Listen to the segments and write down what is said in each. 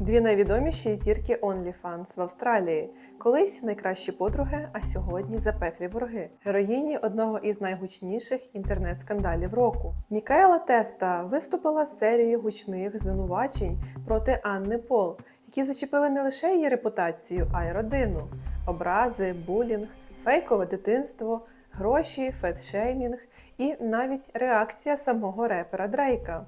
Дві найвідоміші зірки OnlyFans в Австралії. Колись найкращі подруги, а сьогодні запеклі вороги. Героїні одного із найгучніших інтернет-скандалів року. Мікаела Теста виступила з серією гучних звинувачень проти Анни Пол, які зачепили не лише її репутацію, а й родину, образи, булінг, фейкове дитинство, гроші, фетшеймінг і навіть реакція самого репера Дрейка.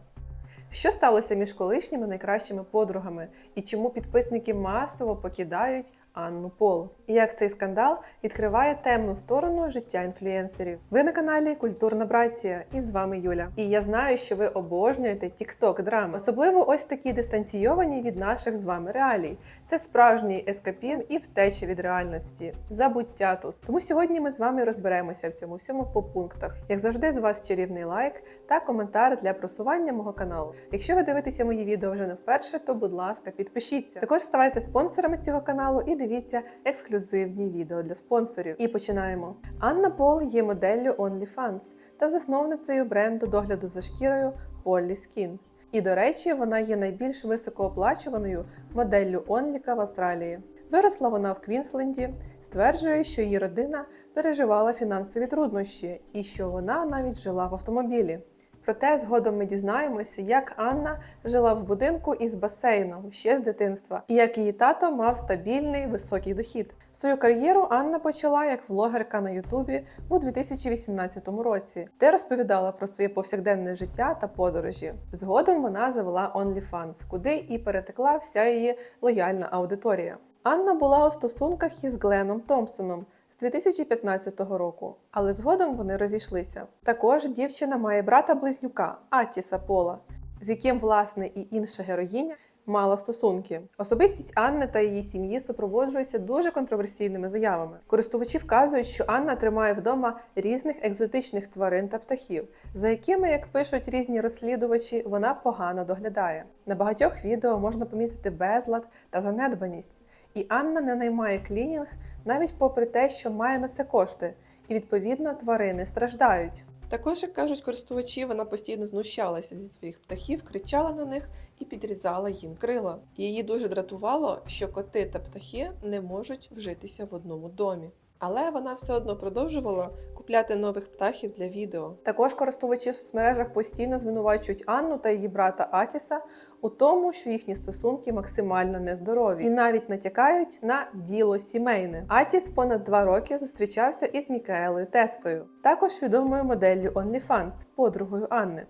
Що сталося між колишніми найкращими подругами? І чому підписники масово покидають Анну Пол? І як цей скандал відкриває темну сторону життя інфлюенсерів? Ви на каналі Культурна Братія і з вами Юля. І я знаю, що ви обожнюєте тікток драми, особливо ось такі дистанційовані від наших з вами реалій. Це справжній ескапізм і втеча від реальності, забуттятус. Тому сьогодні ми з вами розберемося в цьому всьому по пунктах. Як завжди, з вас чарівний лайк та коментар для просування мого каналу. Якщо ви дивитеся мої відео вже не вперше, то будь ласка, підпишіться. Також ставайте спонсорами цього каналу і дивіться ексклюзивні відео для спонсорів. І починаємо. Анна Пол є моделлю OnlyFans та засновницею бренду догляду за шкірою Polly Skin. І, до речі, вона є найбільш високооплачуваною моделлю онліка в Австралії. Виросла вона в Квінсленді, стверджує, що її родина переживала фінансові труднощі і що вона навіть жила в автомобілі. Проте згодом ми дізнаємося, як Анна жила в будинку із басейном ще з дитинства, і як її тато мав стабільний високий дохід. Свою кар'єру Анна почала як влогерка на Ютубі у 2018 році, де розповідала про своє повсякденне життя та подорожі. Згодом вона завела OnlyFans, куди і перетекла вся її лояльна аудиторія. Анна була у стосунках із Гленом Томпсоном. З 2015 року, але згодом вони розійшлися. Також дівчина має брата-близнюка Атіса Пола, з яким, власне, і інша героїня мала стосунки. Особистість Анни та її сім'ї супроводжується дуже контроверсійними заявами. Користувачі вказують, що Анна тримає вдома різних екзотичних тварин та птахів, за якими, як пишуть різні розслідувачі, вона погано доглядає. На багатьох відео можна помітити безлад та занедбаність. І Анна не наймає клінінг навіть попри те, що має на це кошти, і відповідно тварини страждають. Також, як кажуть користувачі, вона постійно знущалася зі своїх птахів, кричала на них і підрізала їм крила. Її дуже дратувало, що коти та птахи не можуть вжитися в одному домі. Але вона все одно продовжувала купляти нових птахів для відео. Також користувачі в соцмережах постійно звинувачують Анну та її брата Атіса у тому, що їхні стосунки максимально нездорові, і навіть натякають на діло сімейне. Атіс понад два роки зустрічався із Мікаелою Тестою, також відомою моделлю OnlyFans, подругою Анни.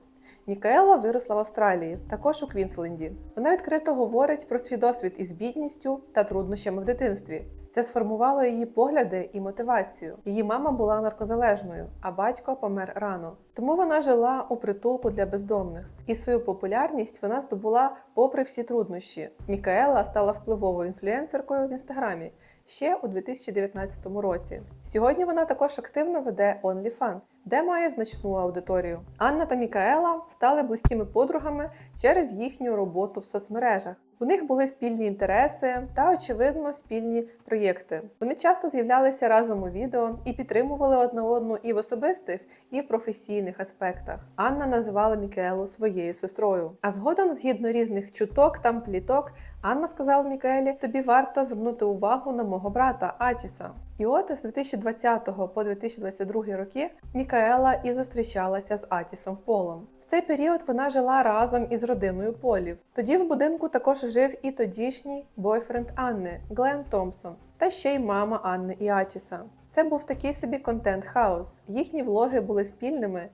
Мікаела виросла в Австралії, також у Квінсленді. Вона відкрито говорить про свій досвід із бідністю та труднощами в дитинстві. Це сформувало її погляди і мотивацію. Її мама була наркозалежною, а батько помер рано. Тому вона жила у притулку для бездомних, і свою популярність вона здобула попри всі труднощі. Мікаела стала впливовою інфлюенсеркою в інстаграмі ще у 2019 році. Сьогодні вона також активно веде OnlyFans, де має значну аудиторію. Анна та Мікаела стали близькими подругами через їхню роботу в соцмережах. У них були спільні інтереси та, очевидно, спільні проєкти. Вони часто з'являлися разом у відео і підтримували одна одну і в особистих, і в професійних аспектах. Анна називала Мікелу своєю сестрою. А згодом, згідно різних чуток та пліток, Анна сказала Мікаелі: тобі варто звернути увагу на мого брата Атіса. І от з 2020 по 2022 роки Мікаела і зустрічалася з Атісом Полом. В цей період вона жила разом із родиною Полів. Тоді в будинку також жив і тодішній бойфренд Анни Глен Томпсон, та ще й мама Анни і Атіса. Це був такий собі контент-хаус. Їхні влоги були спільними.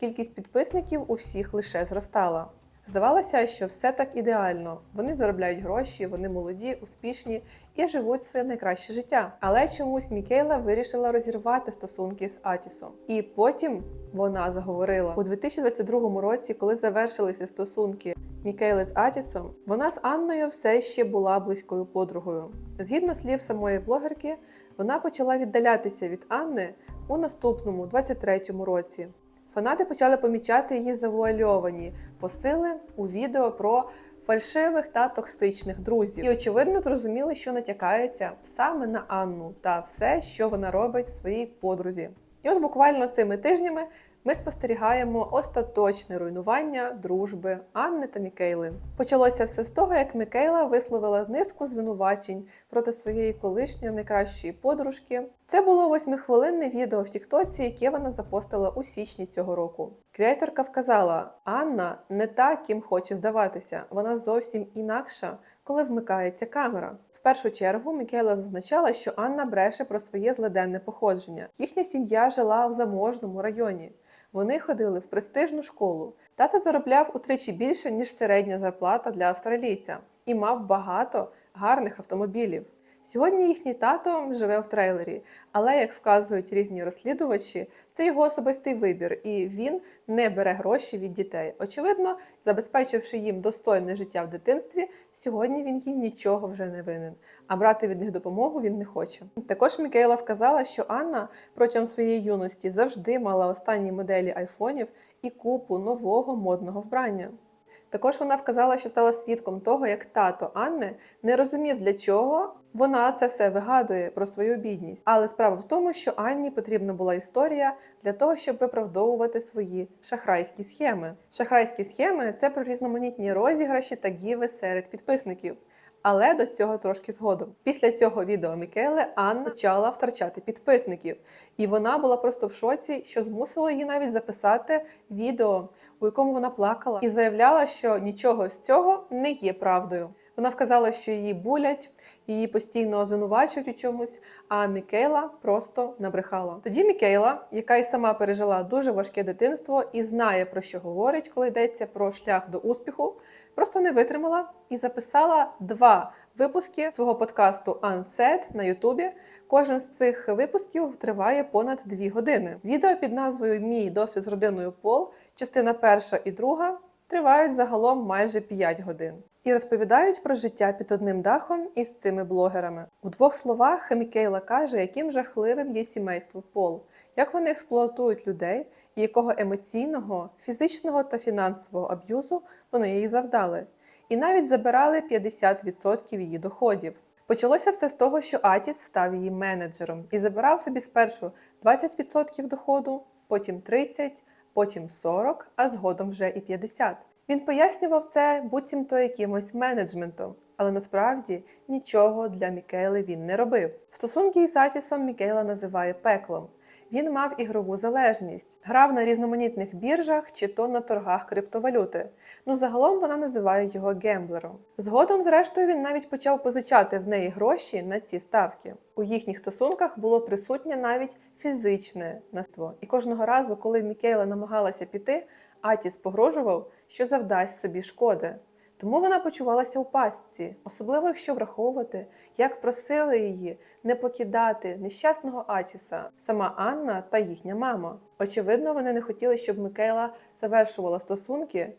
Кількість підписників у всіх лише зростала. Здавалося, що все так ідеально. Вони заробляють гроші, вони молоді, успішні і живуть своє найкраще життя. Але чомусь Мікейла вирішила розірвати стосунки з Атісом. І потім вона заговорила у 2022 році, коли завершилися стосунки Мікейли з Атісом. Вона з Анною все ще була близькою подругою. Згідно слів самої блогерки, вона почала віддалятися від Анни у наступному 23-му році. Фанати почали помічати її завуальовані посили у відео про фальшивих та токсичних друзів, і очевидно зрозуміли, що натякається саме на Анну та все, що вона робить своїй подрузі. І от буквально цими тижнями ми спостерігаємо остаточне руйнування дружби Анни та Мікейли. Почалося все з того, як Мікейла висловила низку звинувачень проти своєї колишньої найкращої подружки. Це було восьмихвилинне відео в Тіктоці, яке вона запостила у січні цього року. Креаторка вказала: Анна не та, ким хоче здаватися, вона зовсім інакша, коли вмикається камера. В першу чергу Мікейла зазначала, що Анна бреше про своє злиденне походження. Їхня сім'я жила в заможному районі. Вони ходили в престижну школу. Тато заробляв утричі більше, ніж середня зарплата для австралійця, і мав багато гарних автомобілів. Сьогодні їхній тато живе в трейлері, але як вказують різні розслідувачі, це його особистий вибір, і він не бере гроші від дітей. Очевидно, забезпечивши їм достойне життя в дитинстві, сьогодні він їм нічого вже не винен, а брати від них допомогу він не хоче. Також Мікейла вказала, що Анна протягом своєї юності завжди мала останні моделі айфонів і купу нового модного вбрання. Також вона вказала, що стала свідком того, як тато Анни не розумів, для чого вона це все вигадує про свою бідність. Але справа в тому, що Анні потрібна була історія для того, щоб виправдовувати свої шахрайські схеми. Шахрайські схеми це про різноманітні розіграші та гіви серед підписників. Але до цього трошки згодом. Після цього відео Мікеле Анна почала втрачати підписників, і вона була просто в шоці, що змусило її навіть записати відео, у якому вона плакала, і заявляла, що нічого з цього не є правдою. Вона вказала, що її булять, її постійно звинувачують у чомусь, а Мікейла просто набрехала. Тоді Мікейла, яка й сама пережила дуже важке дитинство і знає про що говорить, коли йдеться про шлях до успіху, просто не витримала і записала два випуски свого подкасту Unset на Ютубі. Кожен з цих випусків триває понад дві години. Відео під назвою Мій досвід з родиною Пол, частина перша і друга тривають загалом майже 5 годин. І розповідають про життя під одним дахом із цими блогерами. У двох словах Мікейла каже, яким жахливим є сімейство Пол, як вони експлуатують людей і якого емоційного, фізичного та фінансового аб'юзу вони їй завдали, і навіть забирали 50% її доходів. Почалося все з того, що Атіс став її менеджером і забирав собі спершу 20% доходу, потім 30%, потім 40%, а згодом вже і 50%. Він пояснював це буцімто якимось менеджментом, але насправді нічого для Мікейли він не робив. Стосунки із Атісом Мікейла називає пеклом. Він мав ігрову залежність, грав на різноманітних біржах чи то на торгах криптовалюти. Ну загалом вона називає його гемблером. Згодом, зрештою, він навіть почав позичати в неї гроші на ці ставки. У їхніх стосунках було присутнє навіть фізичне наство. І кожного разу, коли Мікейла намагалася піти, Атіс погрожував, що завдасть собі шкоди. Тому вона почувалася у пастці, особливо якщо враховувати, як просили її не покидати нещасного Атіса, сама Анна та їхня мама. Очевидно, вони не хотіли, щоб Микейла завершувала стосунки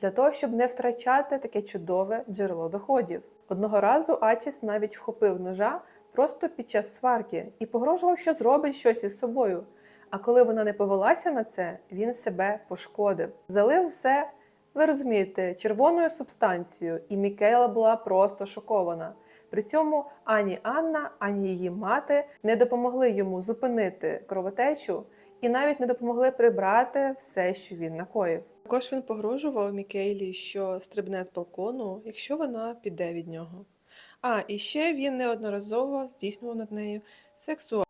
для того, щоб не втрачати таке чудове джерело доходів. Одного разу Атіс навіть вхопив ножа просто під час сварки і погрожував, що зробить щось із собою. А коли вона не повелася на це, він себе пошкодив, залив все. Ви розумієте, червоною субстанцією, і Мікейла була просто шокована. При цьому ані Анна, ані її мати не допомогли йому зупинити кровотечу і навіть не допомогли прибрати все, що він накоїв. Також він погрожував Мікейлі, що стрибне з балкону, якщо вона піде від нього. А і ще він неодноразово здійснював над нею сексуальне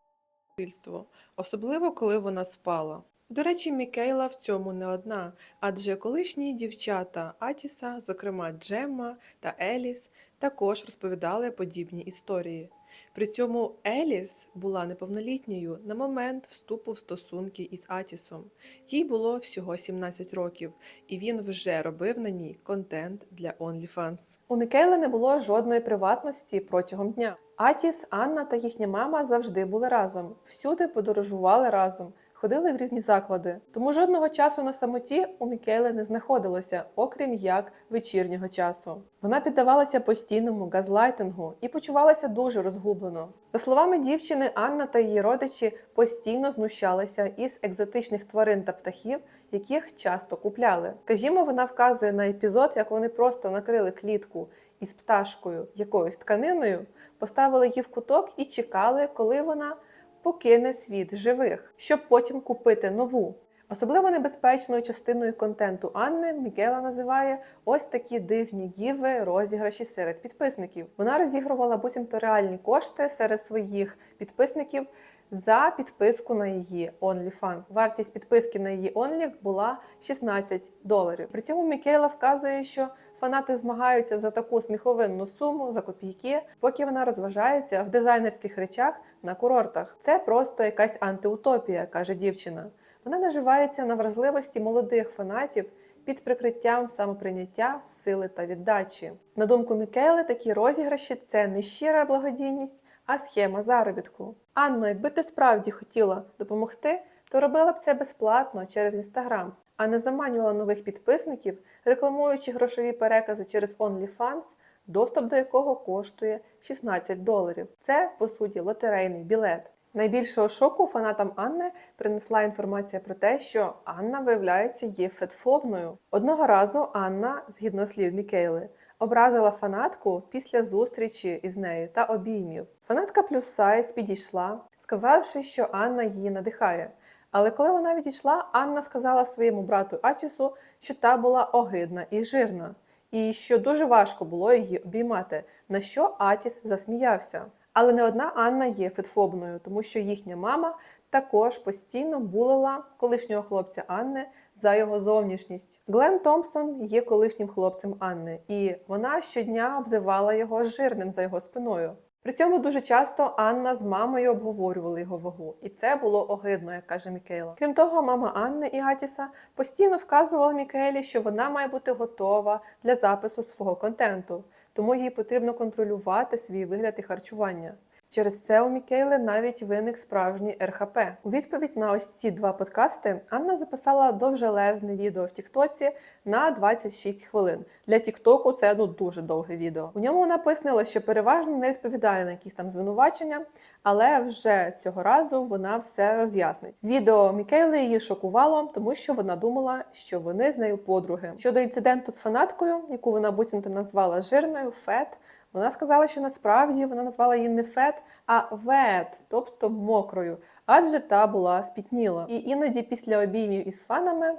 насильство, особливо коли вона спала. До речі, Мікейла в цьому не одна, адже колишні дівчата Атіса, зокрема Джемма та Еліс, також розповідали подібні історії. При цьому Еліс була неповнолітньою на момент вступу в стосунки із Атісом. Їй було всього 17 років, і він вже робив на ній контент для OnlyFans. У Мікейли не було жодної приватності протягом дня. Атіс, Анна та їхня мама завжди були разом, всюди подорожували разом ходили в різні заклади. Тому жодного часу на самоті у Мікейли не знаходилося, окрім як вечірнього часу. Вона піддавалася постійному газлайтингу і почувалася дуже розгублено. За словами дівчини, Анна та її родичі постійно знущалися із екзотичних тварин та птахів, яких часто купляли. Скажімо, вона вказує на епізод, як вони просто накрили клітку із пташкою якоюсь тканиною, поставили її в куток і чекали, коли вона покине світ живих, щоб потім купити нову. Особливо небезпечною частиною контенту Анни Мікела називає ось такі дивні гіви розіграші серед підписників. Вона розігрувала буцімто реальні кошти серед своїх підписників за підписку на її OnlyFans. Вартість підписки на її OnlyFans була 16 доларів. При цьому Мікейла вказує, що фанати змагаються за таку сміховинну суму за копійки, поки вона розважається в дизайнерських речах на курортах. Це просто якась антиутопія, каже дівчина. Вона наживається на вразливості молодих фанатів під прикриттям самоприйняття, сили та віддачі. На думку Мікейли, такі розіграші це не щира благодійність, а схема заробітку. Анно, якби ти справді хотіла допомогти, то робила б це безплатно через інстаграм, а не заманювала нових підписників, рекламуючи грошові перекази через OnlyFans, доступ до якого коштує 16 доларів. Це по суті лотерейний білет. Найбільшого шоку фанатам Анни принесла інформація про те, що Анна, виявляється, є фетфобною. Одного разу Анна, згідно слів Мікейли, образила фанатку після зустрічі із нею та обіймів. Фанатка плюс сайз підійшла, сказавши, що Анна її надихає. Але коли вона відійшла, Анна сказала своєму брату Ачісу, що та була огидна і жирна, і що дуже важко було її обіймати, на що Атіс засміявся. Але не одна Анна є фетфобною, тому що їхня мама також постійно булила колишнього хлопця Анни за його зовнішність. Глен Томпсон є колишнім хлопцем Анни, і вона щодня обзивала його жирним за його спиною. При цьому дуже часто Анна з мамою обговорювали його вагу, і це було огидно, як каже Мікейла. Крім того, мама Анни і Гатіса постійно вказувала Мікейлі, що вона має бути готова для запису свого контенту, тому їй потрібно контролювати свій вигляд і харчування. Через це у Мікейли навіть виник справжній РХП. У відповідь на ось ці два подкасти Анна записала довжелезне відео в Тіктоці на 26 хвилин. Для Тіктоку це ну дуже довге відео. У ньому вона пояснила, що переважно не відповідає на якісь там звинувачення, але вже цього разу вона все роз'яснить. Відео Мікейли її шокувало, тому що вона думала, що вони з нею подруги. Щодо інциденту з фанаткою, яку вона буцімто назвала жирною, фет. Вона сказала, що насправді вона назвала її не фет, а вет, тобто мокрою, адже та була спітніла. І іноді після обіймів із фанами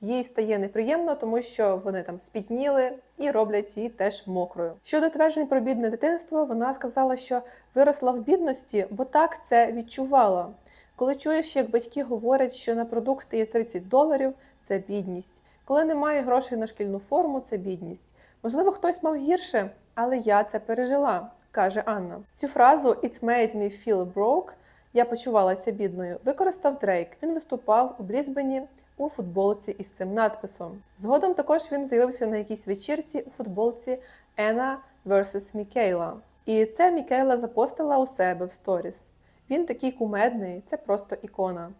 їй стає неприємно, тому що вони там спітніли і роблять її теж мокрою. Щодо тверджень про бідне дитинство, вона сказала, що виросла в бідності, бо так це відчувала. Коли чуєш, як батьки говорять, що на продукти є 30 доларів, це бідність. Коли немає грошей на шкільну форму, це бідність. Можливо, хтось мав гірше, але я це пережила, каже Анна. Цю фразу «It made me feel broke» я почувалася бідною. Використав Дрейк. Він виступав у Брізбені у футболці із цим надписом. Згодом також він з'явився на якійсь вечірці у футболці Anna vs. Мікейла. І це Мікейла запостила у себе в сторіс. Він такий кумедний, це просто ікона.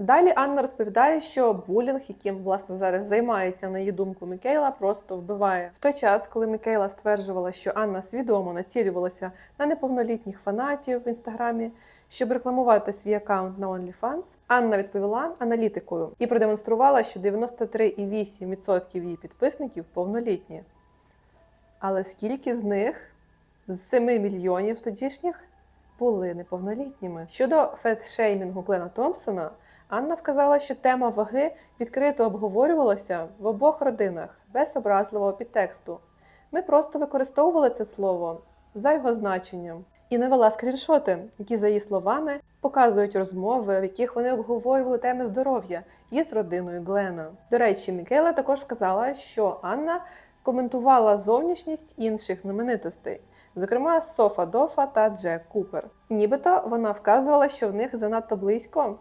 Далі Анна розповідає, що булінг, яким власне зараз займається на її думку Мікейла, просто вбиває. В той час, коли Мікейла стверджувала, що Анна свідомо націлювалася на неповнолітніх фанатів в інстаграмі, щоб рекламувати свій аккаунт на OnlyFans, Анна відповіла аналітикою і продемонструвала, що 93,8% її підписників повнолітні. Але скільки з них з 7 мільйонів тодішніх були неповнолітніми? Щодо фетшеймінгу Глена Томпсона. Анна вказала, що тема ваги відкрито обговорювалася в обох родинах без образливого підтексту. Ми просто використовували це слово за його значенням і навела скріншоти, які, за її словами, показують розмови, в яких вони обговорювали теми здоров'я із родиною Глена. До речі, Мікейла також вказала, що Анна коментувала зовнішність інших знаменитостей, зокрема Софа Дофа та Джек Купер. Нібито вона вказувала, що в них занадто близько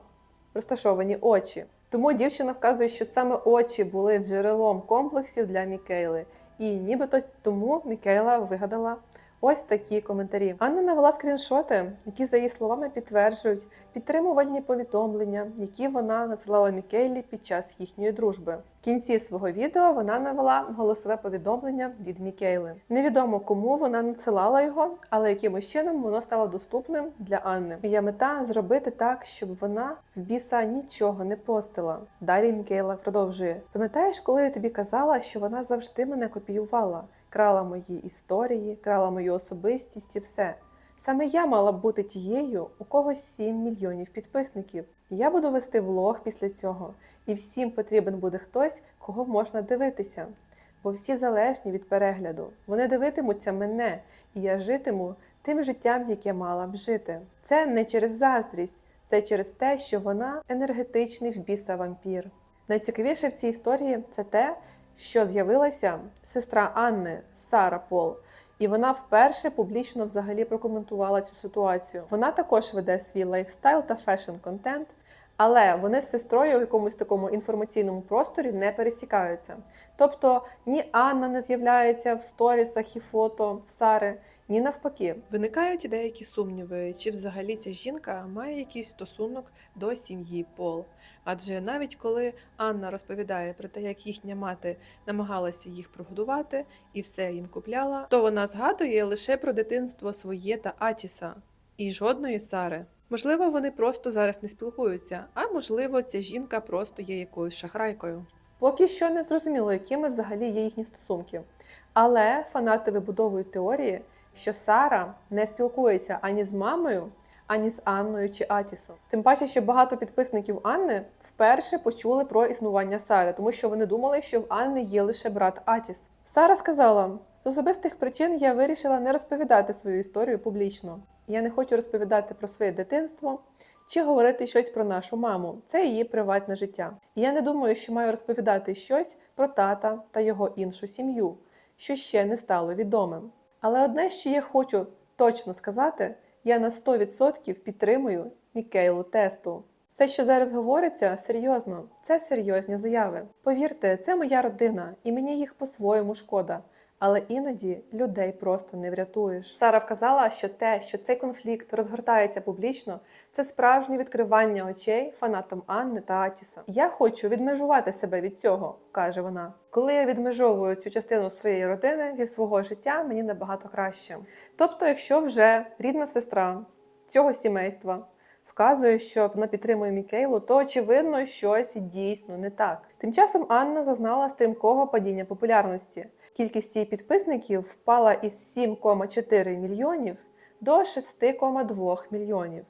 розташовані очі. Тому дівчина вказує, що саме очі були джерелом комплексів для Мікейли, і нібито тому Мікейла вигадала ось такі коментарі. Анна навела скріншоти, які, за її словами, підтверджують підтримувальні повідомлення, які вона надсилала Мікейлі під час їхньої дружби. В кінці свого відео вона навела голосове повідомлення від Мікейли. Невідомо кому вона надсилала його, але якимось чином воно стало доступним для Анни. Моя мета зробити так, щоб вона в біса нічого не постила. Далі Мікейла продовжує: пам'ятаєш, коли я тобі казала, що вона завжди мене копіювала, крала мої історії, крала мою особистість і все. Саме я мала б бути тією, у кого 7 мільйонів підписників. Я буду вести влог після цього, і всім потрібен буде хтось, кого можна дивитися. Бо всі залежні від перегляду. Вони дивитимуться мене, і я житиму тим життям, яке мала б жити. Це не через заздрість, це через те, що вона енергетичний вбіса вампір. Найцікавіше в цій історії це те, що з'явилася сестра Анни Сара Пол. І вона вперше публічно взагалі прокоментувала цю ситуацію. Вона також веде свій лайфстайл та фешн-контент, але вони з сестрою в якомусь такому інформаційному просторі не пересікаються. Тобто ні Анна не з'являється в сторісах і фото Сари, ні навпаки. Виникають деякі сумніви, чи взагалі ця жінка має якийсь стосунок до сім'ї Пол. Адже навіть коли Анна розповідає про те, як їхня мати намагалася їх прогодувати і все їм купляла, то вона згадує лише про дитинство своє та Атіса і жодної Сари. Можливо, вони просто зараз не спілкуються, а можливо, ця жінка просто є якоюсь шахрайкою. Поки що не зрозуміло, якими взагалі є їхні стосунки. Але фанати вибудовують теорії, що Сара не спілкується ані з мамою, ані з Анною чи Атісом. Тим паче, що багато підписників Анни вперше почули про існування Сари, тому що вони думали, що в Анни є лише брат Атіс. Сара сказала: з особистих причин я вирішила не розповідати свою історію публічно. Я не хочу розповідати про своє дитинство чи говорити щось про нашу маму. Це її приватне життя. І я не думаю, що маю розповідати щось про тата та його іншу сім'ю, що ще не стало відомим. Але одне, що я хочу точно сказати, я на 100% підтримую Мікейлу Тесту. Все, що зараз говориться, серйозно, це серйозні заяви. Повірте, це моя родина, і мені їх по-своєму шкода. Але іноді людей просто не врятуєш. Сара вказала, що те, що цей конфлікт розгортається публічно, це справжнє відкривання очей фанатам Анни та Атіса. Я хочу відмежувати себе від цього, каже вона. Коли я відмежовую цю частину своєї родини зі свого життя, мені набагато краще. Тобто, якщо вже рідна сестра цього сімейства вказує, що вона підтримує Мікейлу, то очевидно, щось дійсно не так. Тим часом Анна зазнала стрімкого падіння популярності. Кількість її підписників впала із 7,4 мільйонів до 6,2 мільйонів.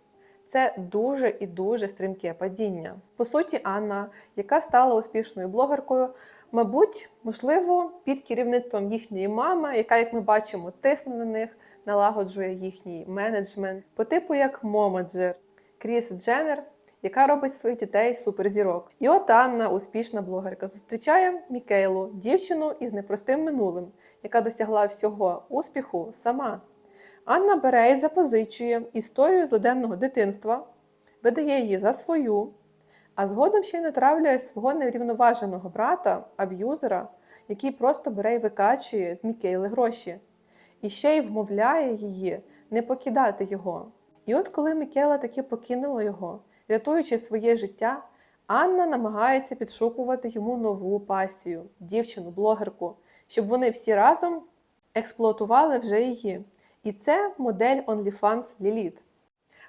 Це дуже і дуже стрімке падіння. По суті, Анна, яка стала успішною блогеркою, мабуть, можливо, під керівництвом їхньої мами, яка, як ми бачимо, тисне на них, налагоджує їхній менеджмент, по типу як Момаджер, Кріс Дженнер, яка робить своїх дітей суперзірок. І от Анна, успішна блогерка, зустрічає Мікейлу, дівчину із непростим минулим, яка досягла всього успіху сама. Анна бере і запозичує історію злиденного дитинства, видає її за свою, а згодом ще й натравлює свого неврівноваженого брата, аб'юзера, який просто бере і викачує з Мікейли гроші, і ще й вмовляє її не покидати його. І от коли Мікела таки покинула його, рятуючи своє життя, Анна намагається підшукувати йому нову пасію, дівчину-блогерку, щоб вони всі разом експлуатували вже її. І це модель OnlyFans Ліліт.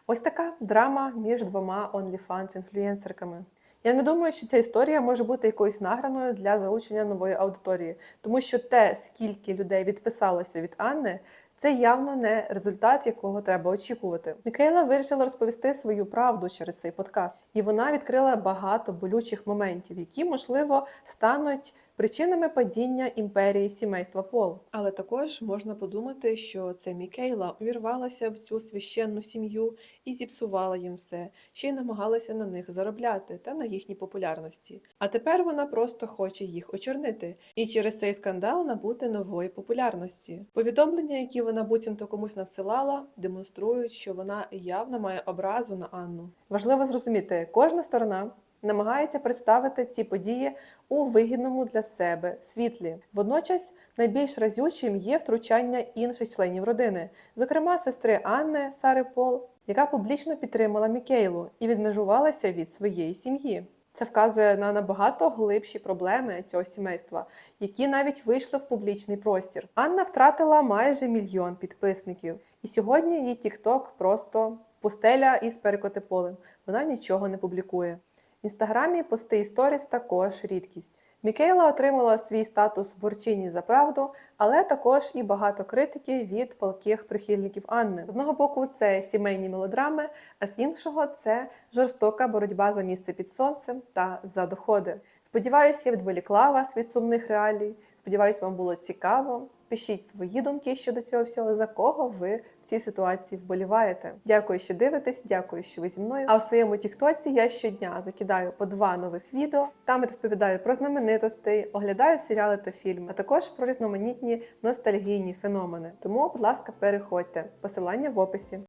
Ось така драма між двома OnlyFans-інфлюєнсерками. Я не думаю, що ця історія може бути якоюсь награною для залучення нової аудиторії, тому що те, скільки людей відписалося від Анни, це явно не результат, якого треба очікувати. Мікейла вирішила розповісти свою правду через цей подкаст, і вона відкрила багато болючих моментів, які, можливо, стануть причинами падіння імперії сімейства Пол. Але також можна подумати, що це Мікейла увірвалася в цю священну сім'ю і зіпсувала їм все, ще й намагалася на них заробляти та на їхній популярності. А тепер вона просто хоче їх очорнити і через цей скандал набути нової популярності. Повідомлення, які вона буцімто комусь надсилала, демонструють, що вона явно має образу на Анну. Важливо зрозуміти, кожна сторона намагається представити ці події у вигідному для себе світлі. Водночас найбільш разючим є втручання інших членів родини, зокрема сестри Анни Сари Пол, яка публічно підтримала Мікейлу і відмежувалася від своєї сім'ї. Це вказує на набагато глибші проблеми цього сімейства, які навіть вийшли в публічний простір. Анна втратила майже мільйон підписників, і сьогодні її TikTok просто пустеля із перекотиполем. Вона нічого не публікує. В інстаграмі пости і також рідкість. Мікейла отримала свій статус борчині за правду, але також і багато критики від палких прихильників Анни. З одного боку, це сімейні мелодрами, а з іншого це жорстока боротьба за місце під сонцем та за доходи. Сподіваюся, я відволікла вас від сумних реалій. Сподіваюсь, вам було цікаво. Пишіть свої думки щодо цього всього, за кого ви в цій ситуації вболіваєте. Дякую, що дивитесь, дякую, що ви зі мною. А в своєму тіктоці я щодня закидаю по два нових відео. Там розповідаю про знаменитостей, оглядаю серіали та фільми, а також про різноманітні ностальгійні феномени. Тому, будь ласка, переходьте. Посилання в описі.